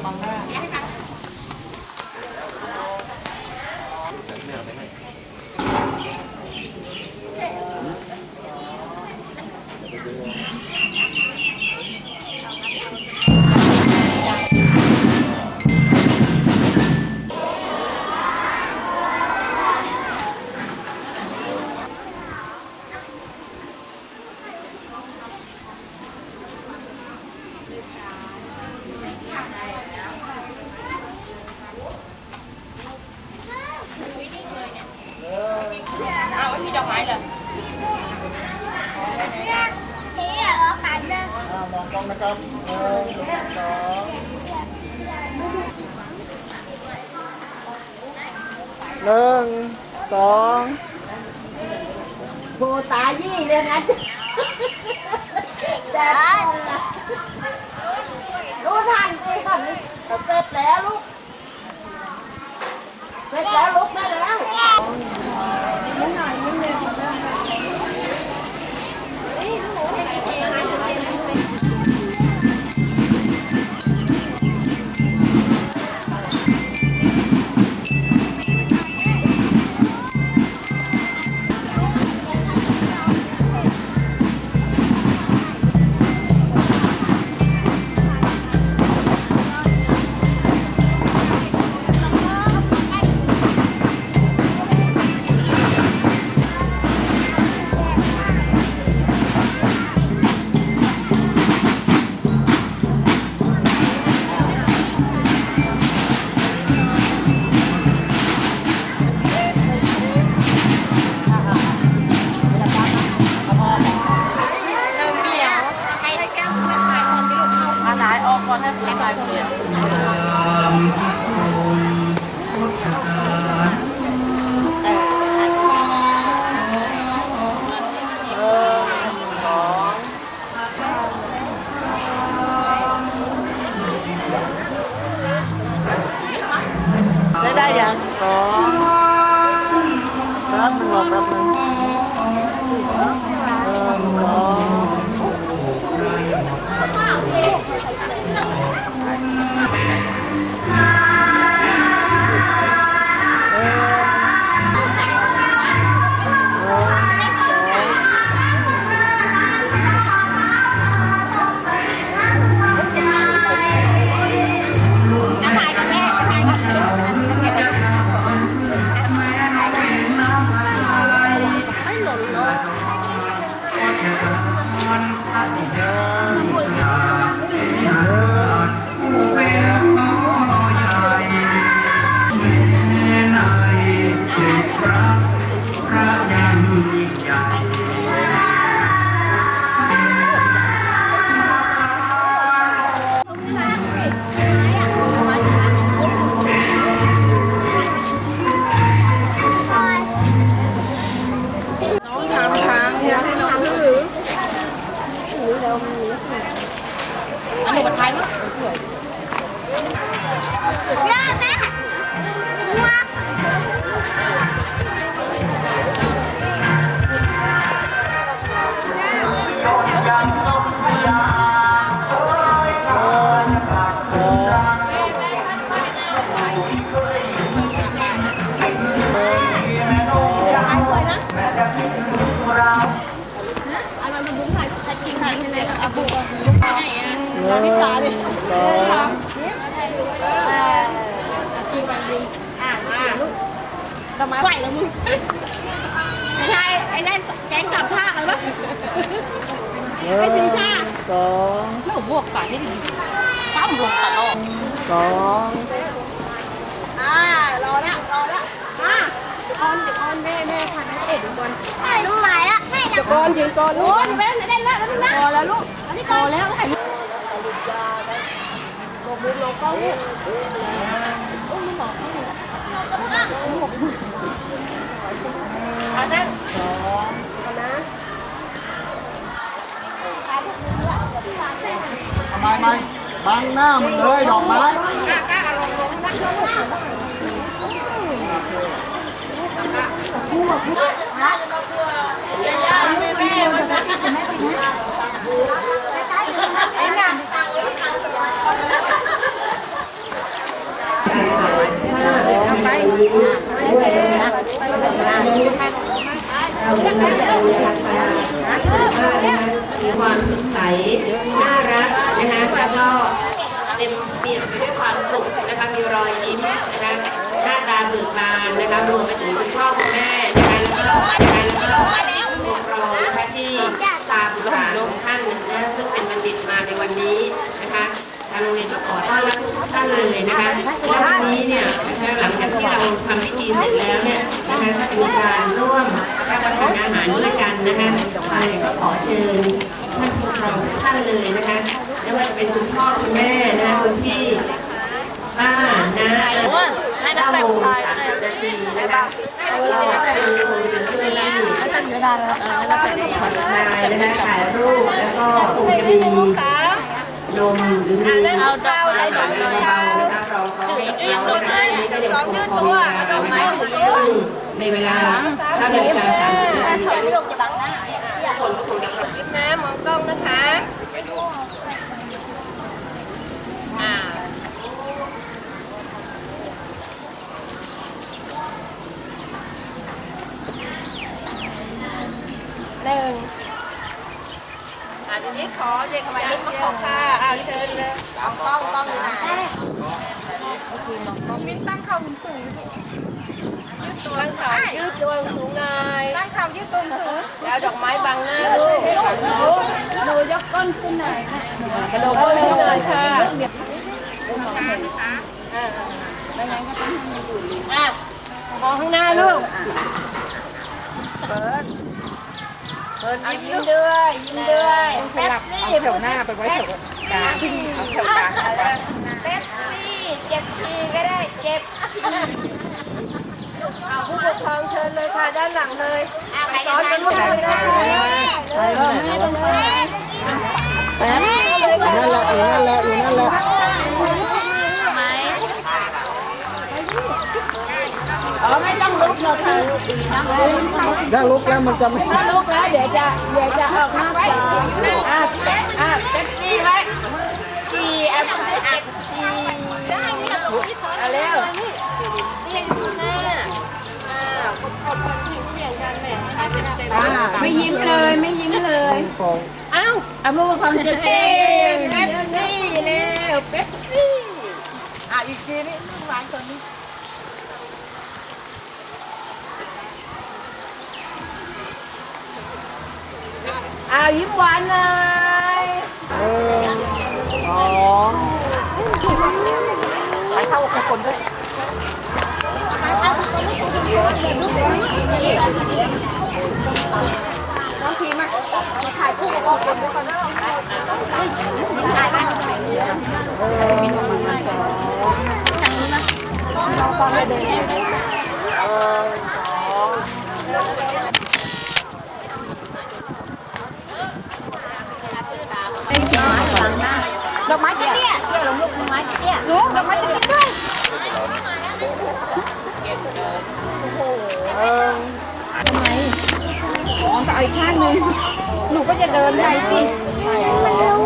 เอา ไว้มีดอกไม้เลยอ่ามองกล้องนะครับหนึ่งสองหนึ่งสองโบตายี่เลยงั้นแต่รู้ทันสิค่ะเสร็จแล้วลูกเสร็จแล้วลุกได้แล้ว เน้ำตาดิสองไหวแล้วมึงไม่ใช่ไอ้นั่นแกงสามชาติเลยปะหนึ่งสองแล้วบวกฝาให้ดีปั้มลงตลอดสองอ่ารอแล้วรอแล้วมา ออนออนแม่แม่ค่ะแม่เอ็ดก่อนลูกหมายละไม่เดี๋ยวก่อนยืนก่อนลูโอ้กยไปได้แล้วแล้วนะพอแล้วลูกอันนี้พอแล้วถ่ายรูปลงมือลงกล้องลูกอันนั้นเอานะทำไมไม่บังหน้ามันเลยดอกไม้ไอ้น่ กับคู่กับคู่นะอายุปีเดียวจะได้ติดกับแม่ไปนะไอ้หนังไปความสดใสน่ารักนะคะแล้วก็เต็มเปี่ยมไปด้วยความสุขนะคะมีรอยยิ้มนะคะ หน้าตาเบิกบานนะคะรวมไปถึงคุณพ่อคุณแม่นะคะแล้วก็นะคะแล้วก็ผู้ปกครองนะคะที่ตามบุตรหลานของท่านนะคะซึ่งเป็นบัณฑิตมาในวันนี้นะคะทางโรงเรียนก็ขอต้อนรับทุกท่านเลยนะคะและวันนี้เนี่ยนะคะหลังจากที่เราทำพิธีเสร็จแล้วเนี่ยนะคะก็จะมีการร่วมรับประทานอาหารด้วยกันนะคะก็ขอเชิญท่านผู้ปกครองทุกท่านเลยนะคะไม่ว่าจะเป็นคุณพ่อคุณแม่นะคะคุณพี่ป้าน้า ให้นักแต่งไทยสามสิบนาทีนะคะก็คือคงเป็นเพื่อนที่ผ่อนคลายนะคะถ่ายรูปแล้วก็คงจะมีนมหรือมีเอาดอกไม้สองดอกนะคะรองเขาเรานะคะนี่ก็ยังคงพอมีเวลานะคะซึ่งในเวลา9นาฬิกา30นาทีทุกคนก็คงจะรับ นะมองกล้องนะคะอ่าหนึ่ง อ่าทีนี้ขอเด็กมานิดเดียวค่ะอาเชิญเลยเอากล้องกล้องเลยนะมิ้นตั้งเข่าสูงยืดตัวตั้งเข่ายืดตัวสูงหน่อยตั้งเข่ายืดตัวสูงแล้วดอกไม้บังหน้าลูกหนูยกก้นขึ้นหน่อยค่ะกระโดดก้นขึ้นหน่อยค่ะอะมองข้างหน้าลูกเปิด เปิดยิ้มด้วยยิ้มด้วยแป๊บซี่แถวหน้าไปไว้แถวกลางเอาแถวกลางแป๊บซี่เจ็บทีก็ได้เจ็บทีเอาผู้ปกครองเชิญเลยค่ะด้านหลังเลยซ้อนกันลูกเลยได้ไปเลยไม่ต้องไปแป๊บเลยค่ะนั่นแหละอยู่นั่นแหละอยู่นั่นแหละ อ๋อไม่ต้องลุกหรอก ค่ะถ้าลุกแล้วมันจะไม่ถ้าลุกแล้วเดี๋ยวจะเดี๋ยวจะออกหน้าจออะอะเป๊ปซี่ไว้ชีแอปเอ็กชีเอาเร็วนี่ดูหน้าอ่ากดกดคนผิวเปลี่ยนกันแหม่ให้เต็มเต็มไม่ยิ้มเลยไม่ยิ้มเลยฟองอ้าวเอามือความจะเต้นเป๊ปซี่เร็วเป๊ปซี่อะอีกทีนี่หวานคนนี้ อ่ายิ้มหวานเลยหนึ่งสองไปเข้ากับคนด้วยน้องพีมาถ่ายคู่กับคนด้วยกันถ่ายไปดอ กไม้เตี้ยเตี้ยลงลูกดอกไม้เตี้ยลูกดอกไม้เตี้ยด้วยมองไปเอาอีกข้างหนึ่งหนูก็จะเดินไปสิมันรู้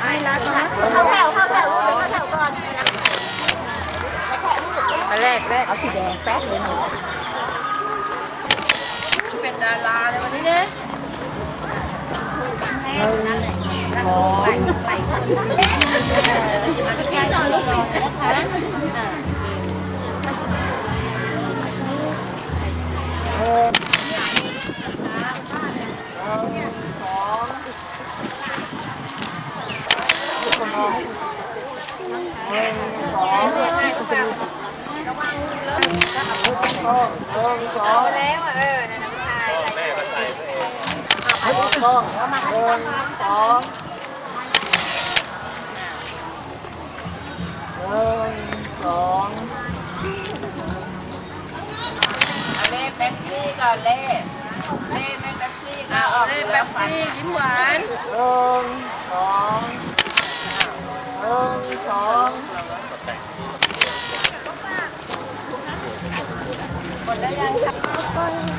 ไอ้รักนะเข้าแถวเข้าแถวเข้าแถวก่อน แรกแรกเอาสีแดงแป๊บเลยหนูเป็นดาราเลยวันนี้เนี่ยสองไปแก้จอลูกนะคะสอง แล้วเออนั่นน้ำชายแม่ก็ใส่ให้ถูกต้องหนึ่งสองหนึ่งสองเล่เป๊ปซี่ก่อนเล่เล่เป๊ปซี่อะออกเล่เป๊ปซี่ยิ้มหวานหนึ่งสองหนึ่งสอง หมดแล้วยังคะ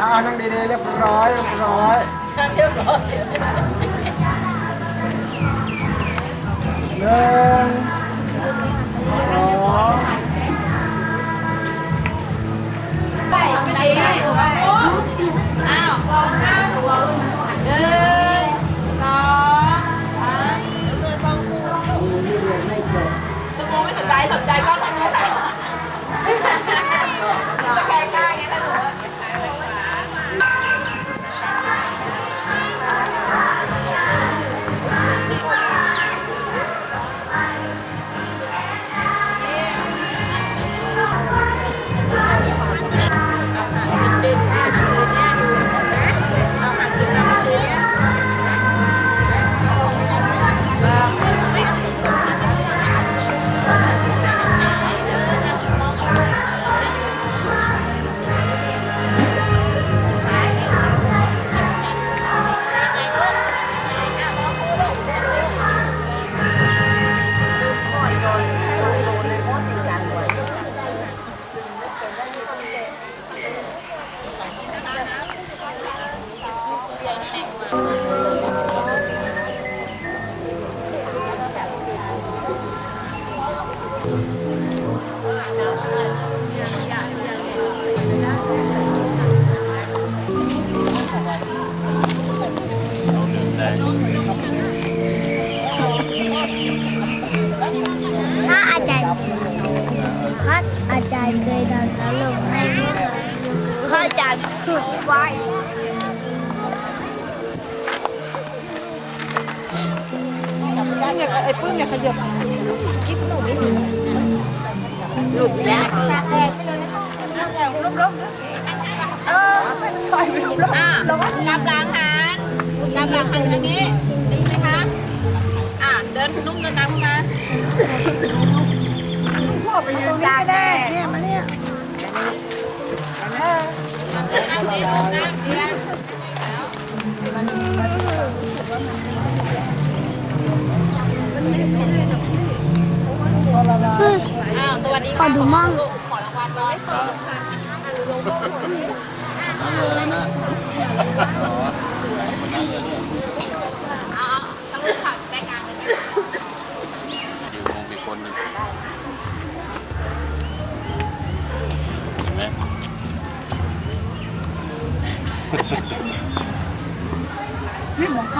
อ่านั่งดีๆเรียบร้อยเรียบร้อยนั่งเรียบร้อยหนึ่งสองอ้าวลองหน้าตัวหนึ่งสองสามสมองไม่สนใจสนใจก็ จารย์พูดไว้ไอ้ปื้มเนี่ยขยับหลุดแล้วตาแตกไปเลยแถวลบๆเออถอยไปลบอะกลับหลังหันกลับหลังหันทางนี้ด้ยินไหมคะอะเดินนุ่มเดินตามมาๆพ่อไปยืนตาแดงเนี่ยมาเนี่ย อ้าว สวัสดีขอค่ะดูมั่ง ขอรางวัลร้อยค่ะเอา อะเ